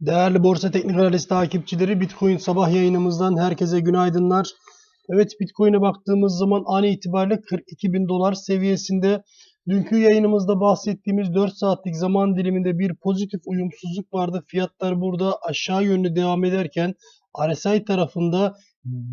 Değerli Borsa Teknik Analiz takipçileri Bitcoin sabah yayınımızdan herkese günaydınlar. Evet Bitcoin'e baktığımız zaman an itibariyle 42 bin dolar seviyesinde. Dünkü yayınımızda bahsettiğimiz 4 saatlik zaman diliminde bir pozitif uyumsuzluk vardı. Fiyatlar burada aşağı yönlü devam ederken RSI tarafında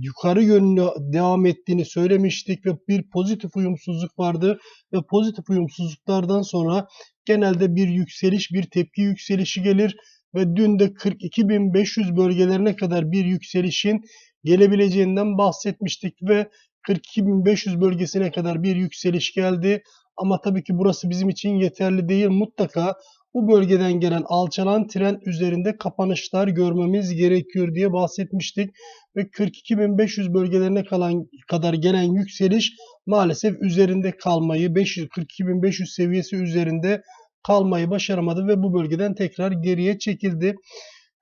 yukarı yönlü devam ettiğini söylemiştik ve bir pozitif uyumsuzluk vardı ve pozitif uyumsuzluklardan sonra genelde bir yükseliş, bir tepki yükselişi gelir ve dün de 42.500 bölgelerine kadar bir yükselişin gelebileceğinden bahsetmiştik ve 42.500 bölgesine kadar bir yükseliş geldi. Ama tabii ki burası bizim için yeterli değil. Mutlaka bu bölgeden gelen alçalan trend üzerinde kapanışlar görmemiz gerekiyor diye bahsetmiştik. Ve 42.500 bölgelerine kalan kadar gelen yükseliş maalesef üzerinde kalmayı 500 42.500 seviyesi üzerinde kalmayı başaramadı ve bu bölgeden tekrar geriye çekildi.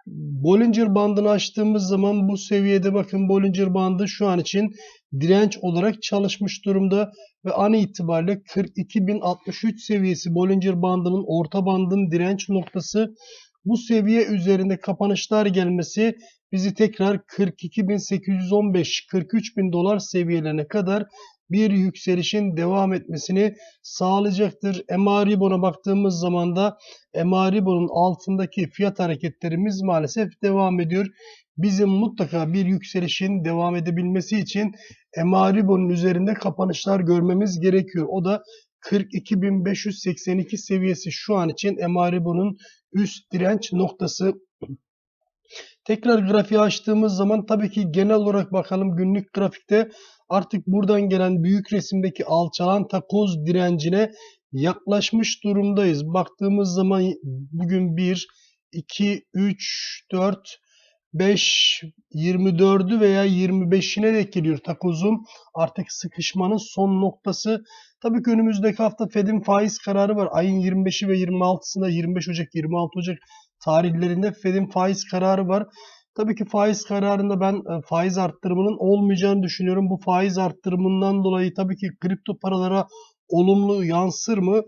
Bollinger bandını açtığımız zaman bu seviyede bakın Bollinger bandı şu an için direnç olarak çalışmış durumda ve an itibariyle 42.063 seviyesi Bollinger bandının orta bandın direnç noktası. Bu seviye üzerinde kapanışlar gelmesi bizi tekrar 42.815-43.000 dolar seviyelerine kadar bir yükselişin devam etmesini sağlayacaktır. MA baktığımız zaman da MA altındaki fiyat hareketlerimiz maalesef devam ediyor. Bizim mutlaka bir yükselişin devam edebilmesi için MA üzerinde kapanışlar görmemiz gerekiyor. O da 42.582 seviyesi şu an için MA üst direnç noktası. Tekrar grafiği açtığımız zaman tabii ki genel olarak bakalım günlük grafikte artık buradan gelen büyük resimdeki alçalan takoz direncine yaklaşmış durumdayız. Baktığımız zaman bugün 1, 2, 3, 4, 5, 24'ü veya 25'ine dek geliyor takozun. Artık sıkışmanın son noktası. Tabii ki önümüzdeki hafta Fed'in faiz kararı var. Ayın 25'i ve 26'sında 25 Ocak, 26 Ocak tarihlerinde Fed'in faiz kararı var. Tabii ki faiz kararında ben e, faiz arttırımının olmayacağını düşünüyorum. Bu faiz arttırımından dolayı tabii ki kripto paralara olumlu yansır mı?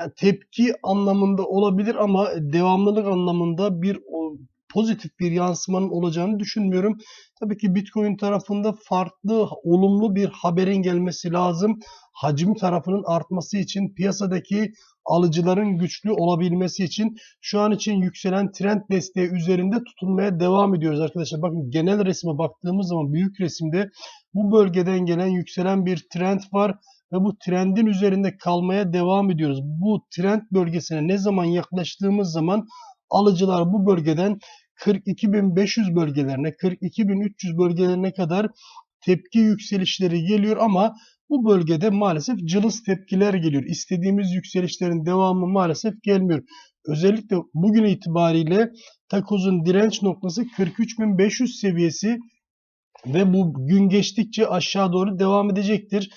Yani tepki anlamında olabilir ama devamlılık anlamında bir pozitif bir yansımanın olacağını düşünmüyorum. Tabii ki Bitcoin tarafında farklı olumlu bir haberin gelmesi lazım. Hacim tarafının artması için piyasadaki alıcıların güçlü olabilmesi için şu an için yükselen trend desteği üzerinde tutunmaya devam ediyoruz arkadaşlar. Bakın genel resme baktığımız zaman büyük resimde bu bölgeden gelen yükselen bir trend var ve bu trendin üzerinde kalmaya devam ediyoruz. Bu trend bölgesine ne zaman yaklaştığımız zaman alıcılar bu bölgeden 42.500 bölgelerine, 42.300 bölgelerine kadar tepki yükselişleri geliyor ama bu bölgede maalesef cılız tepkiler geliyor. İstediğimiz yükselişlerin devamı maalesef gelmiyor. Özellikle bugün itibariyle takozun direnç noktası 43.500 seviyesi ve bu gün geçtikçe aşağı doğru devam edecektir.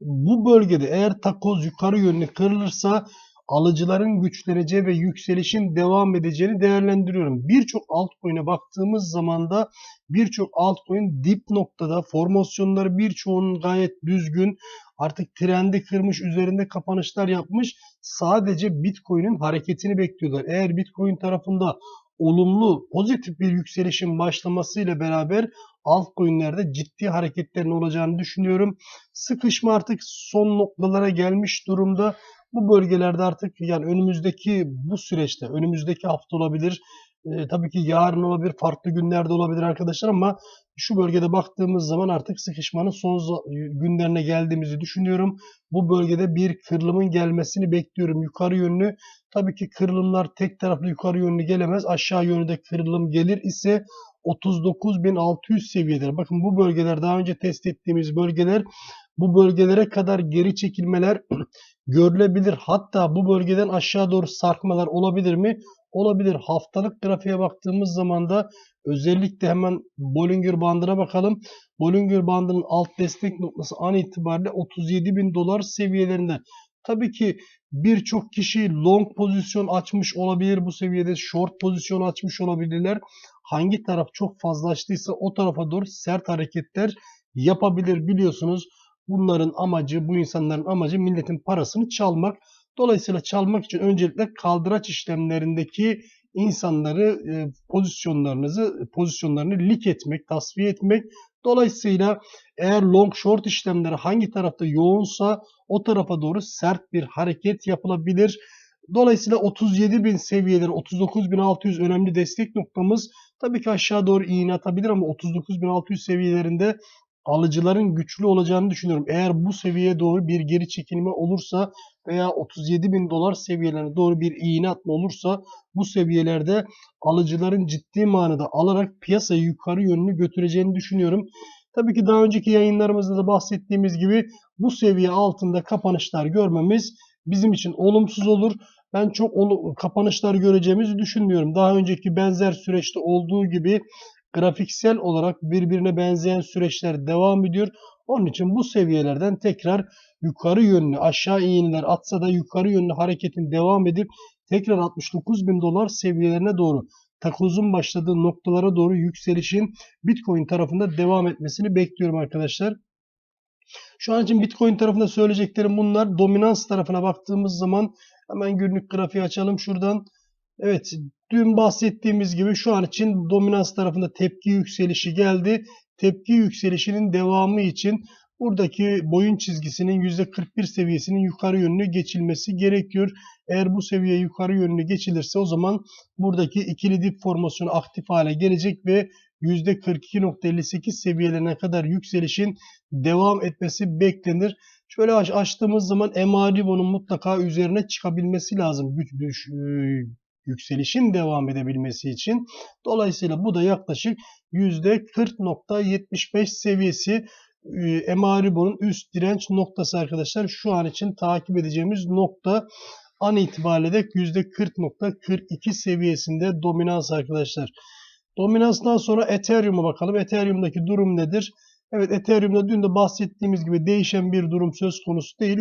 Bu bölgede eğer takoz yukarı yönlü kırılırsa alıcıların güçleneceği ve yükselişin devam edeceğini değerlendiriyorum. Birçok altcoin'e baktığımız zaman da birçok altcoin dip noktada formasyonları birçoğunun gayet düzgün artık trendi kırmış üzerinde kapanışlar yapmış sadece Bitcoin'in hareketini bekliyorlar. Eğer Bitcoin tarafında olumlu pozitif bir yükselişin başlamasıyla beraber altcoin'lerde ciddi hareketlerin olacağını düşünüyorum. Sıkışma artık son noktalara gelmiş durumda. Bu bölgelerde artık yani önümüzdeki bu süreçte, önümüzdeki hafta olabilir, e, tabii ki yarın olabilir, farklı günlerde olabilir arkadaşlar ama şu bölgede baktığımız zaman artık sıkışmanın son günlerine geldiğimizi düşünüyorum. Bu bölgede bir kırılımın gelmesini bekliyorum yukarı yönlü. Tabii ki kırılımlar tek taraflı yukarı yönlü gelemez. Aşağı yönlü de kırılım gelir ise 39.600 seviyeleri. Bakın bu bölgeler daha önce test ettiğimiz bölgeler bu bölgelere kadar geri çekilmeler görülebilir. Hatta bu bölgeden aşağı doğru sarkmalar olabilir mi? Olabilir. Haftalık grafiğe baktığımız zaman da özellikle hemen Bollinger bandına bakalım. Bollinger bandının alt destek noktası an itibariyle 37 bin dolar seviyelerinde. Tabii ki birçok kişi long pozisyon açmış olabilir bu seviyede. Short pozisyon açmış olabilirler. Hangi taraf çok fazlaştıysa o tarafa doğru sert hareketler yapabilir biliyorsunuz. Bunların amacı, bu insanların amacı milletin parasını çalmak. Dolayısıyla çalmak için öncelikle kaldıraç işlemlerindeki insanları e, pozisyonlarınızı pozisyonlarını lik etmek, tasfiye etmek. Dolayısıyla eğer long short işlemleri hangi tarafta yoğunsa o tarafa doğru sert bir hareket yapılabilir. Dolayısıyla 37.000 seviyeleri 39.600 önemli destek noktamız. Tabii ki aşağı doğru iğne atabilir ama 39.600 seviyelerinde alıcıların güçlü olacağını düşünüyorum. Eğer bu seviyeye doğru bir geri çekilme olursa veya 37 bin dolar seviyelerine doğru bir iğne atma olursa bu seviyelerde alıcıların ciddi manada alarak piyasayı yukarı yönlü götüreceğini düşünüyorum. Tabii ki daha önceki yayınlarımızda da bahsettiğimiz gibi bu seviye altında kapanışlar görmemiz bizim için olumsuz olur. Ben çok kapanışlar göreceğimizi düşünmüyorum. Daha önceki benzer süreçte olduğu gibi grafiksel olarak birbirine benzeyen süreçler devam ediyor. Onun için bu seviyelerden tekrar yukarı yönlü aşağı iğneler atsa da yukarı yönlü hareketin devam edip tekrar 69 bin dolar seviyelerine doğru takozun başladığı noktalara doğru yükselişin Bitcoin tarafında devam etmesini bekliyorum arkadaşlar. Şu an için Bitcoin tarafında söyleyeceklerim bunlar. Dominans tarafına baktığımız zaman hemen günlük grafiği açalım şuradan. Evet dün bahsettiğimiz gibi şu an için dominans tarafında tepki yükselişi geldi. Tepki yükselişinin devamı için buradaki boyun çizgisinin %41 seviyesinin yukarı yönlü geçilmesi gerekiyor. Eğer bu seviye yukarı yönlü geçilirse o zaman buradaki ikili dip formasyonu aktif hale gelecek ve %42.58 seviyelerine kadar yükselişin devam etmesi beklenir. Şöyle açtığımız zaman MA mutlaka üzerine çıkabilmesi lazım. Güç, düş, yükselişin devam edebilmesi için. Dolayısıyla bu da yaklaşık %40.75 seviyesi e, MA üst direnç noktası arkadaşlar. Şu an için takip edeceğimiz nokta an itibariyle de %40.42 seviyesinde dominans arkadaşlar. Dominanstan sonra Ethereum'a bakalım. Ethereum'daki durum nedir? Evet Ethereum'da dün de bahsettiğimiz gibi değişen bir durum söz konusu değil.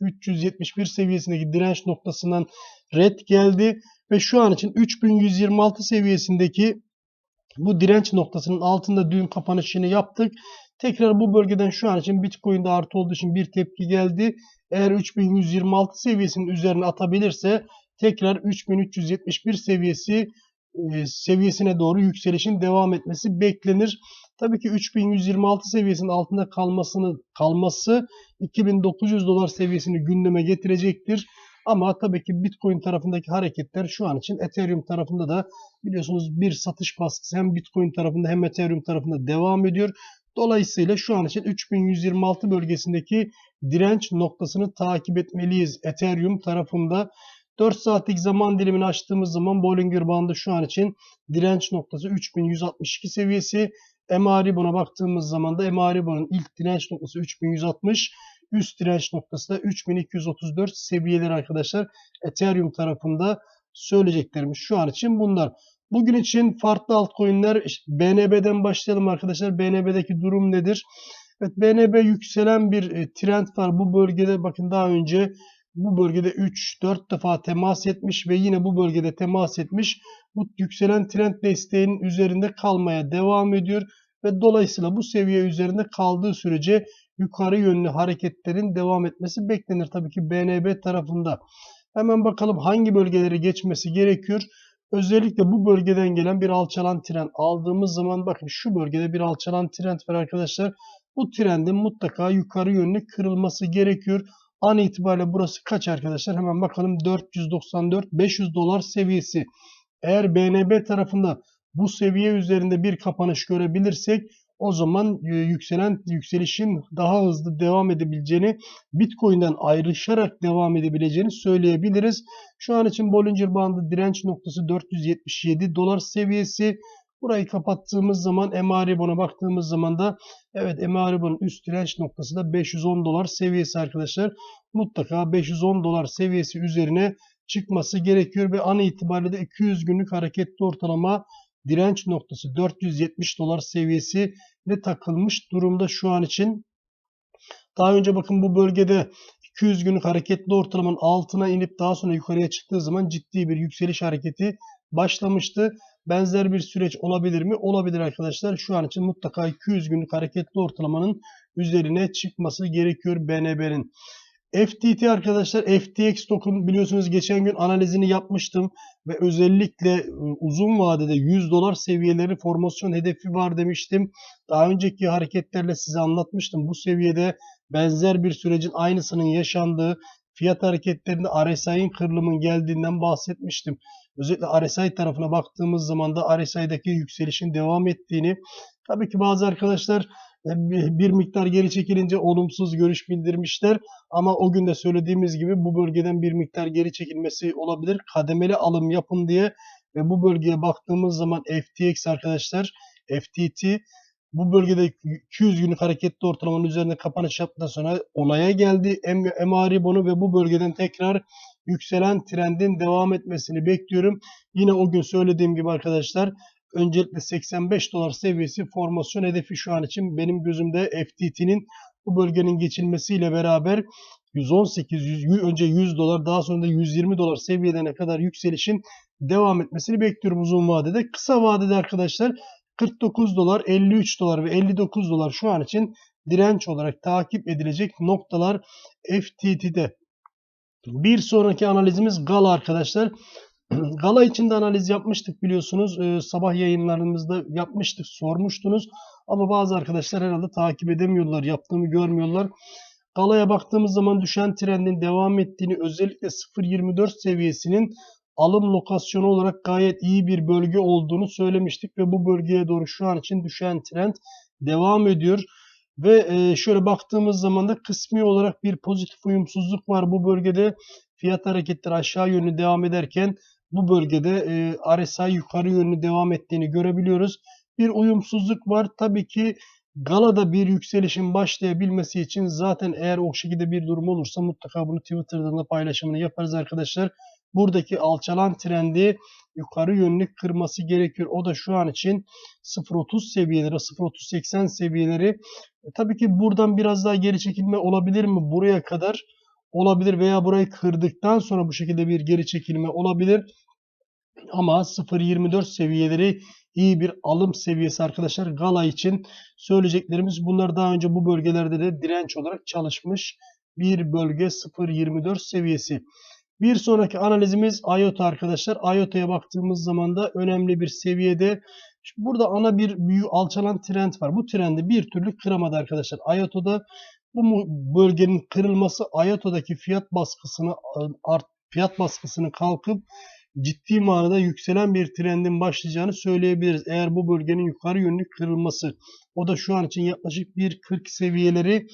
3371 seviyesindeki direnç noktasından red geldi ve şu an için 3126 seviyesindeki bu direnç noktasının altında dün kapanışını yaptık. Tekrar bu bölgeden şu an için Bitcoin'de artı olduğu için bir tepki geldi. Eğer 3126 seviyesinin üzerine atabilirse tekrar 3371 seviyesi e, seviyesine doğru yükselişin devam etmesi beklenir. Tabii ki 3126 seviyesinin altında kalmasını kalması 2900 dolar seviyesini gündeme getirecektir. Ama tabii ki Bitcoin tarafındaki hareketler şu an için Ethereum tarafında da biliyorsunuz bir satış baskısı hem Bitcoin tarafında hem Ethereum tarafında devam ediyor. Dolayısıyla şu an için 3126 bölgesindeki direnç noktasını takip etmeliyiz Ethereum tarafında. 4 saatlik zaman dilimini açtığımız zaman Bollinger bandı şu an için direnç noktası 3162 seviyesi. MA buna baktığımız zaman da MA ilk direnç noktası 3160. Üst direnç noktası da 3234 seviyeleri arkadaşlar. Ethereum tarafında söyleyeceklerimiz şu an için bunlar. Bugün için farklı altcoin'ler BNB'den başlayalım arkadaşlar. BNB'deki durum nedir? Evet BNB yükselen bir e, trend var bu bölgede. Bakın daha önce bu bölgede 3-4 defa temas etmiş ve yine bu bölgede temas etmiş. Bu yükselen trend desteğinin üzerinde kalmaya devam ediyor ve dolayısıyla bu seviye üzerinde kaldığı sürece yukarı yönlü hareketlerin devam etmesi beklenir. Tabii ki BNB tarafında. Hemen bakalım hangi bölgeleri geçmesi gerekiyor. Özellikle bu bölgeden gelen bir alçalan trend aldığımız zaman bakın şu bölgede bir alçalan trend var arkadaşlar. Bu trendin mutlaka yukarı yönlü kırılması gerekiyor. An itibariyle burası kaç arkadaşlar? Hemen bakalım 494-500 dolar seviyesi. Eğer BNB tarafında bu seviye üzerinde bir kapanış görebilirsek o zaman e, yükselen yükselişin daha hızlı devam edebileceğini, Bitcoin'den ayrışarak devam edebileceğini söyleyebiliriz. Şu an için Bollinger Bandı direnç noktası 477 dolar seviyesi. Burayı kapattığımız zaman MA baktığımız zaman da evet MA üst direnç noktası da 510 dolar seviyesi arkadaşlar. Mutlaka 510 dolar seviyesi üzerine çıkması gerekiyor ve an itibariyle de 200 günlük hareketli ortalama direnç noktası 470 dolar seviyesi ne takılmış durumda şu an için. Daha önce bakın bu bölgede 200 günlük hareketli ortalamanın altına inip daha sonra yukarıya çıktığı zaman ciddi bir yükseliş hareketi başlamıştı. Benzer bir süreç olabilir mi? Olabilir arkadaşlar. Şu an için mutlaka 200 günlük hareketli ortalamanın üzerine çıkması gerekiyor BNB'nin. FTT arkadaşlar FTX token biliyorsunuz geçen gün analizini yapmıştım ve özellikle e, uzun vadede 100 dolar seviyeleri formasyon hedefi var demiştim. Daha önceki hareketlerle size anlatmıştım. Bu seviyede benzer bir sürecin aynısının yaşandığı fiyat hareketlerinde RSI'nin kırılımın geldiğinden bahsetmiştim. Özellikle RSI tarafına baktığımız zaman da RSI'daki yükselişin devam ettiğini tabii ki bazı arkadaşlar bir miktar geri çekilince olumsuz görüş bildirmişler. Ama o gün de söylediğimiz gibi bu bölgeden bir miktar geri çekilmesi olabilir. Kademeli alım yapın diye ve bu bölgeye baktığımız zaman FTX arkadaşlar FTT bu bölgede 200 günlük hareketli ortalamanın üzerinde kapanış yaptıktan sonra onaya geldi. MA bonu ve bu bölgeden tekrar yükselen trendin devam etmesini bekliyorum. Yine o gün söylediğim gibi arkadaşlar öncelikle 85 dolar seviyesi formasyon hedefi şu an için benim gözümde FTT'nin bu bölgenin geçilmesiyle beraber 118 100, önce 100 dolar daha sonra da 120 dolar seviyelerine kadar yükselişin devam etmesini bekliyorum uzun vadede. Kısa vadede arkadaşlar 49 dolar, 53 dolar ve 59 dolar şu an için direnç olarak takip edilecek noktalar FTT'de. Bir sonraki analizimiz Gala arkadaşlar. Gala için de analiz yapmıştık biliyorsunuz. Ee, sabah yayınlarımızda yapmıştık, sormuştunuz. Ama bazı arkadaşlar herhalde takip edemiyorlar, yaptığımı görmüyorlar. Gala'ya baktığımız zaman düşen trendin devam ettiğini özellikle 0.24 seviyesinin alım lokasyonu olarak gayet iyi bir bölge olduğunu söylemiştik ve bu bölgeye doğru şu an için düşen trend devam ediyor. Ve e, şöyle baktığımız zaman da kısmi olarak bir pozitif uyumsuzluk var bu bölgede. Fiyat hareketleri aşağı yönlü devam ederken bu bölgede e, RSI yukarı yönlü devam ettiğini görebiliyoruz. Bir uyumsuzluk var. Tabii ki Gala'da bir yükselişin başlayabilmesi için zaten eğer o şekilde bir durum olursa mutlaka bunu Twitter'dan da paylaşımını yaparız arkadaşlar. Buradaki alçalan trendi yukarı yönlü kırması gerekiyor. O da şu an için 0.30 seviyeleri, 0.30-80 seviyeleri. E, tabii ki buradan biraz daha geri çekilme olabilir mi? Buraya kadar olabilir veya burayı kırdıktan sonra bu şekilde bir geri çekilme olabilir. Ama 0.24 seviyeleri iyi bir alım seviyesi arkadaşlar. Gala için söyleyeceklerimiz bunlar daha önce bu bölgelerde de direnç olarak çalışmış bir bölge 0.24 seviyesi. Bir sonraki analizimiz IOTA arkadaşlar. IOTA'ya baktığımız zaman da önemli bir seviyede. Şimdi burada ana bir büyük alçalan trend var. Bu trendi bir türlü kıramadı arkadaşlar. IOTA'da bu bölgenin kırılması IOTA'daki fiyat baskısını art, fiyat baskısını kalkıp ciddi manada yükselen bir trendin başlayacağını söyleyebiliriz. Eğer bu bölgenin yukarı yönlü kırılması. O da şu an için yaklaşık 1.40 seviyeleri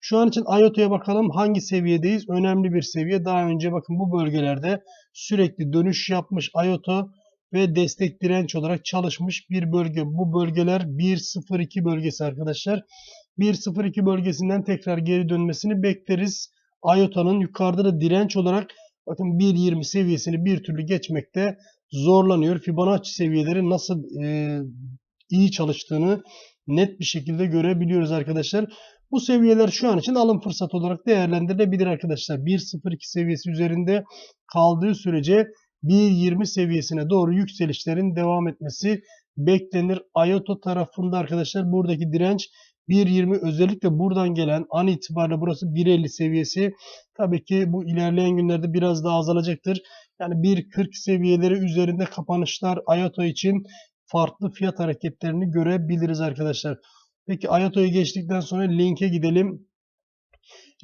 şu an için IOTA'ya bakalım hangi seviyedeyiz? Önemli bir seviye. Daha önce bakın bu bölgelerde sürekli dönüş yapmış IOTA ve destek direnç olarak çalışmış bir bölge. Bu bölgeler 1.02 bölgesi arkadaşlar. 1.02 bölgesinden tekrar geri dönmesini bekleriz. IOTA'nın yukarıda da direnç olarak bakın 1.20 seviyesini bir türlü geçmekte zorlanıyor. Fibonacci seviyeleri nasıl e, iyi çalıştığını net bir şekilde görebiliyoruz arkadaşlar. Bu seviyeler şu an için alım fırsatı olarak değerlendirilebilir arkadaşlar. 1.02 seviyesi üzerinde kaldığı sürece 1.20 seviyesine doğru yükselişlerin devam etmesi beklenir. IOTA tarafında arkadaşlar buradaki direnç 1.20 özellikle buradan gelen an itibariyle burası 1.50 seviyesi. Tabii ki bu ilerleyen günlerde biraz daha azalacaktır. Yani 1.40 seviyeleri üzerinde kapanışlar IOTA için farklı fiyat hareketlerini görebiliriz arkadaşlar. Peki Ayato'ya geçtikten sonra Link'e gidelim.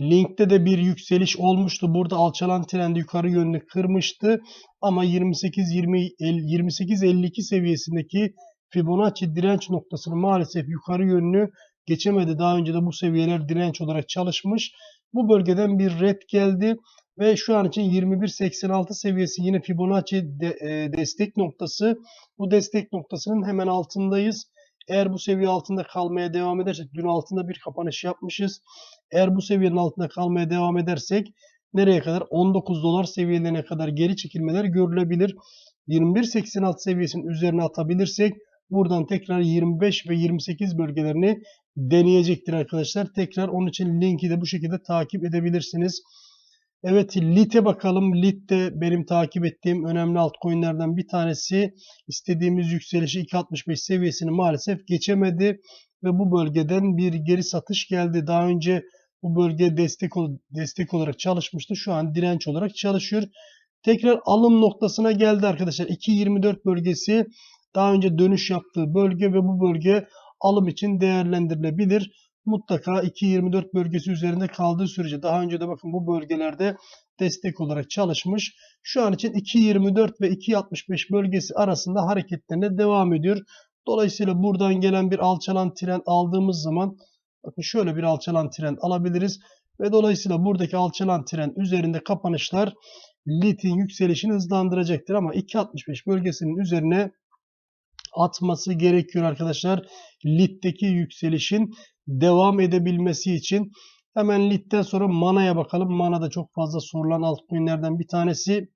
Link'te de bir yükseliş olmuştu. Burada alçalan trendi yukarı yönlü kırmıştı. Ama 28-52 seviyesindeki Fibonacci direnç noktasını maalesef yukarı yönlü geçemedi. Daha önce de bu seviyeler direnç olarak çalışmış. Bu bölgeden bir red geldi ve şu an için 21.86 seviyesi yine Fibonacci de, e, destek noktası. Bu destek noktasının hemen altındayız. Eğer bu seviye altında kalmaya devam edersek dün altında bir kapanış yapmışız. Eğer bu seviyenin altında kalmaya devam edersek nereye kadar? 19 dolar seviyelerine kadar geri çekilmeler görülebilir. 21.86 seviyesinin üzerine atabilirsek buradan tekrar 25 ve 28 bölgelerini deneyecektir arkadaşlar. Tekrar onun için linki de bu şekilde takip edebilirsiniz. Evet LIT'e bakalım. LIT de benim takip ettiğim önemli altcoin'lerden bir tanesi. İstediğimiz yükselişi 2.65 seviyesini maalesef geçemedi. Ve bu bölgeden bir geri satış geldi. Daha önce bu bölgeye destek destek olarak çalışmıştı. Şu an direnç olarak çalışıyor. Tekrar alım noktasına geldi arkadaşlar. 2.24 bölgesi daha önce dönüş yaptığı bölge ve bu bölge alım için değerlendirilebilir. Mutlaka 2.24 bölgesi üzerinde kaldığı sürece daha önce de bakın bu bölgelerde destek olarak çalışmış. Şu an için 2.24 ve 2.65 bölgesi arasında hareketlerine devam ediyor. Dolayısıyla buradan gelen bir alçalan trend aldığımız zaman bakın şöyle bir alçalan trend alabiliriz. Ve dolayısıyla buradaki alçalan trend üzerinde kapanışlar litin yükselişini hızlandıracaktır. Ama 2.65 bölgesinin üzerine atması gerekiyor arkadaşlar. Litteki yükselişin devam edebilmesi için. Hemen litten sonra manaya bakalım. Mana da çok fazla sorulan altcoin'lerden bir tanesi.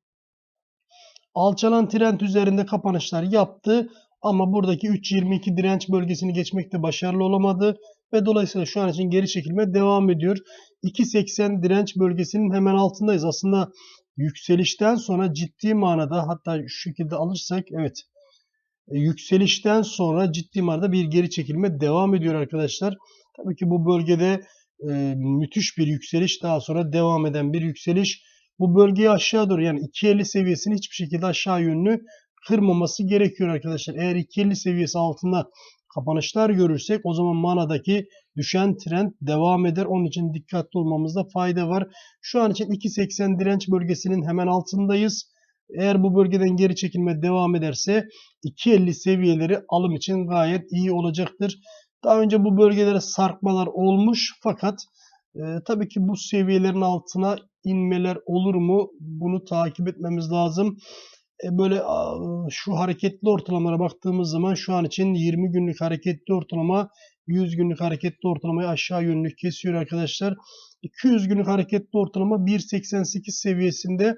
Alçalan trend üzerinde kapanışlar yaptı. Ama buradaki 3.22 direnç bölgesini geçmekte başarılı olamadı. Ve dolayısıyla şu an için geri çekilme devam ediyor. 2.80 direnç bölgesinin hemen altındayız. Aslında yükselişten sonra ciddi manada hatta şu şekilde alırsak evet yükselişten sonra ciddi manada bir geri çekilme devam ediyor arkadaşlar. Tabii ki bu bölgede e, müthiş bir yükseliş daha sonra devam eden bir yükseliş. Bu bölgeyi aşağı doğru yani 2.50 seviyesini hiçbir şekilde aşağı yönlü kırmaması gerekiyor arkadaşlar. Eğer 2.50 seviyesi altında kapanışlar görürsek o zaman manadaki düşen trend devam eder. Onun için dikkatli olmamızda fayda var. Şu an için 2.80 direnç bölgesinin hemen altındayız. Eğer bu bölgeden geri çekilme devam ederse 2.50 seviyeleri alım için gayet iyi olacaktır. Daha önce bu bölgelere sarkmalar olmuş fakat e, tabii ki bu seviyelerin altına inmeler olur mu? Bunu takip etmemiz lazım. E, böyle a, şu hareketli ortalamalara baktığımız zaman şu an için 20 günlük hareketli ortalama 100 günlük hareketli ortalamayı aşağı yönlü kesiyor arkadaşlar. 200 günlük hareketli ortalama 1.88 seviyesinde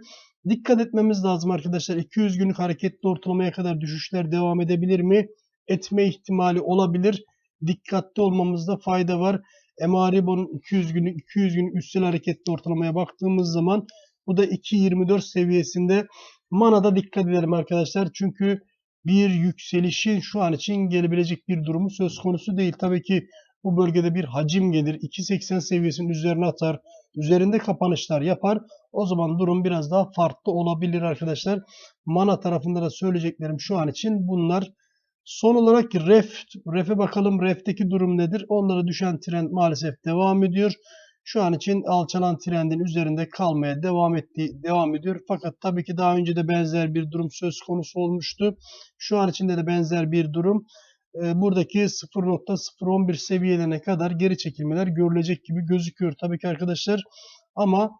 dikkat etmemiz lazım arkadaşlar. 200 günlük hareketli ortalamaya kadar düşüşler devam edebilir mi? Etme ihtimali olabilir. Dikkatli olmamızda fayda var. Emaribo'nun 200 günlük 200 günlük üstel hareketli ortalamaya baktığımız zaman bu da 2.24 seviyesinde. Manada dikkat edelim arkadaşlar. Çünkü bir yükselişin şu an için gelebilecek bir durumu söz konusu değil. Tabii ki bu bölgede bir hacim gelir. 2.80 seviyesinin üzerine atar. Üzerinde kapanışlar yapar. O zaman durum biraz daha farklı olabilir arkadaşlar. Mana tarafında da söyleyeceklerim şu an için bunlar. Son olarak ref, ref'e bakalım. Ref'teki durum nedir? Onlara düşen trend maalesef devam ediyor. Şu an için alçalan trendin üzerinde kalmaya devam etti, devam ediyor. Fakat tabii ki daha önce de benzer bir durum söz konusu olmuştu. Şu an içinde de benzer bir durum. Ee, buradaki 0.011 seviyelerine kadar geri çekilmeler görülecek gibi gözüküyor tabii ki arkadaşlar. Ama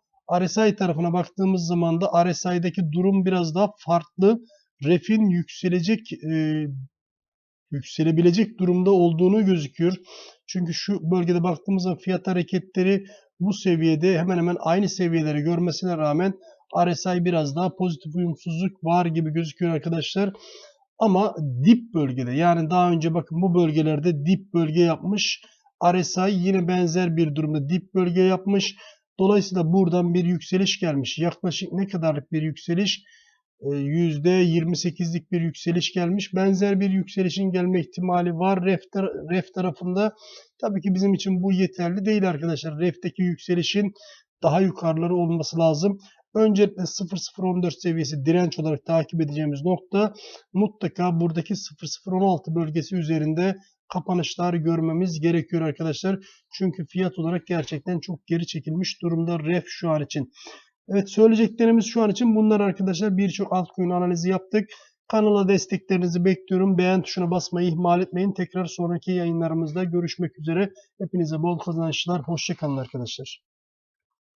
RSI tarafına baktığımız zaman da RSI'deki durum biraz daha farklı. Ref'in yükselecek e, yükselebilecek durumda olduğunu gözüküyor. Çünkü şu bölgede baktığımız zaman fiyat hareketleri bu seviyede hemen hemen aynı seviyeleri görmesine rağmen RSI biraz daha pozitif uyumsuzluk var gibi gözüküyor arkadaşlar. Ama dip bölgede yani daha önce bakın bu bölgelerde dip bölge yapmış. RSI yine benzer bir durumda dip bölge yapmış. Dolayısıyla buradan bir yükseliş gelmiş. Yaklaşık ne kadarlık bir yükseliş? %28'lik bir yükseliş gelmiş. Benzer bir yükselişin gelme ihtimali var REF, REF tarafında. Tabii ki bizim için bu yeterli değil arkadaşlar. REF'teki yükselişin daha yukarıları olması lazım. Öncelikle 0014 seviyesi direnç olarak takip edeceğimiz nokta mutlaka buradaki 0016 bölgesi üzerinde kapanışlar görmemiz gerekiyor arkadaşlar. Çünkü fiyat olarak gerçekten çok geri çekilmiş durumda REF şu an için. Evet söyleyeceklerimiz şu an için bunlar arkadaşlar. Birçok altcoin analizi yaptık. Kanala desteklerinizi bekliyorum. Beğen tuşuna basmayı ihmal etmeyin. Tekrar sonraki yayınlarımızda görüşmek üzere. Hepinize bol kazançlar. Hoşçakalın arkadaşlar.